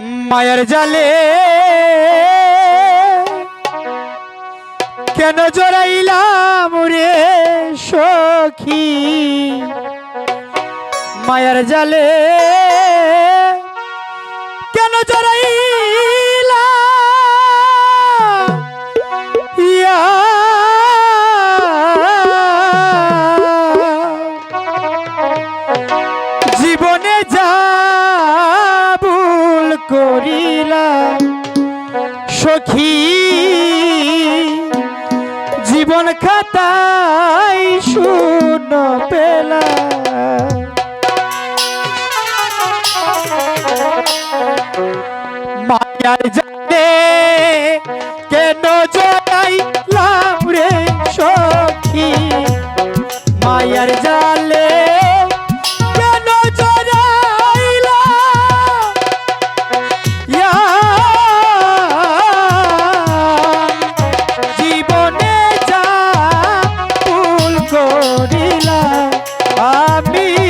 মায়ের জালে। কেন জোরাইলাম রে সখী? মায়ের জালে। কেন জড়াইলাম জীবন খাতাই শূন্য পেলা মায়ার জানে ভুল আমি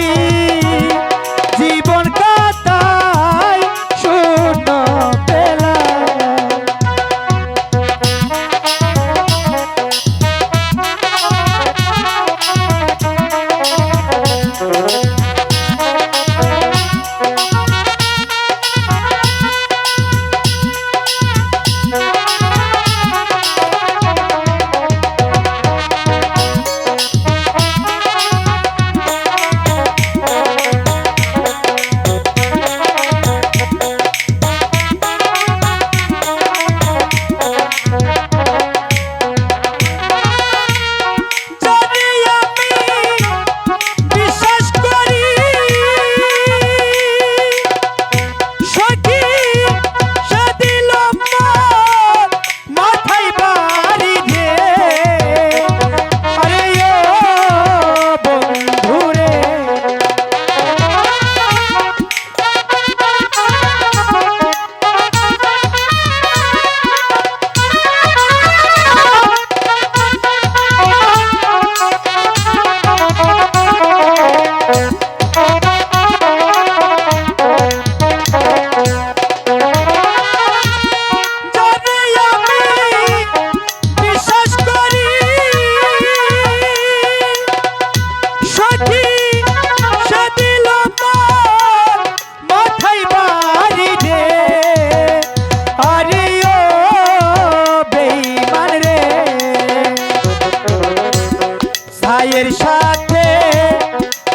তোদের সাথে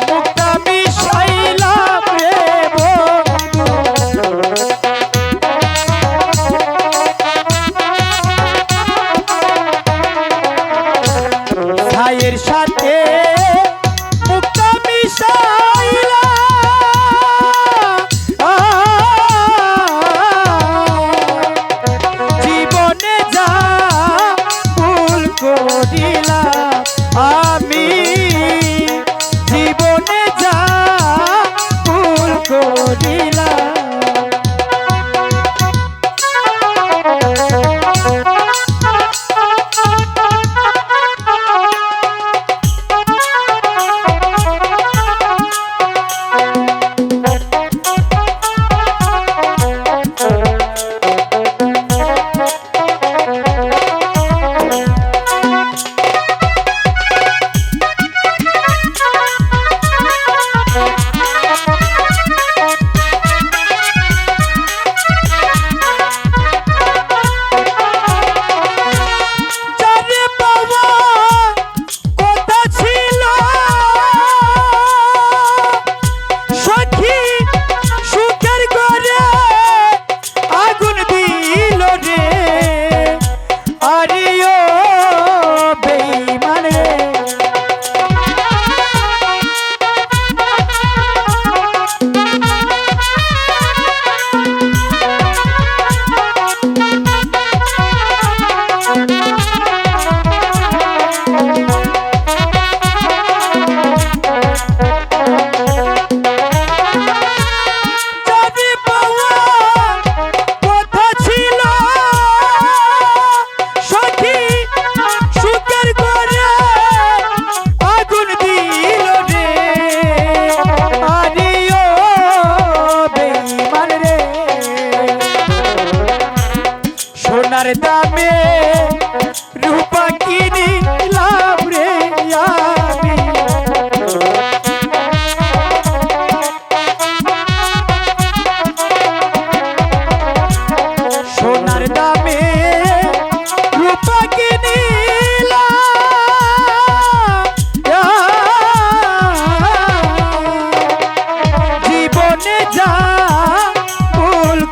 মুক্তা মিশাইলাম রে ভাইয়ের সাথে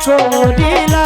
ভুল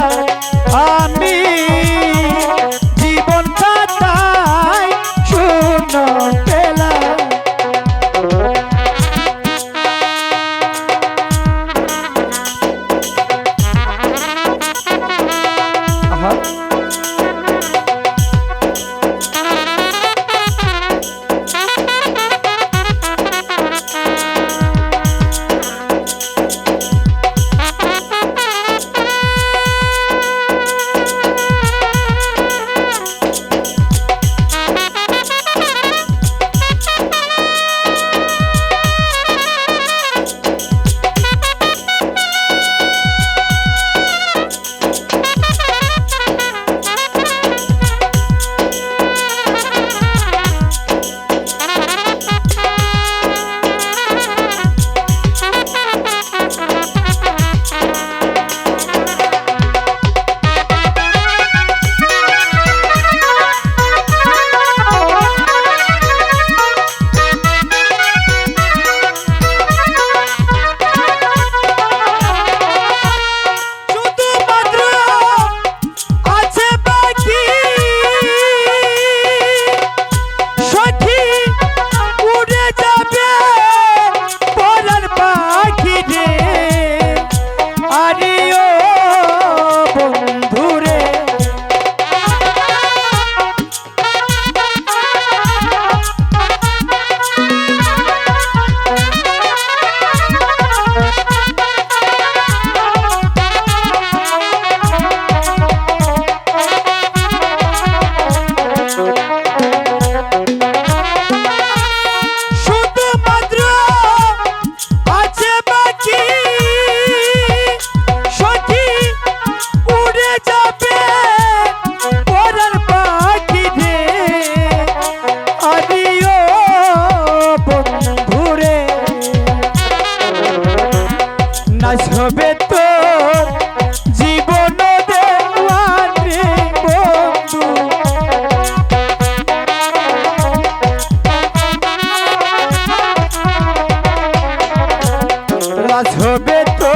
হবে তো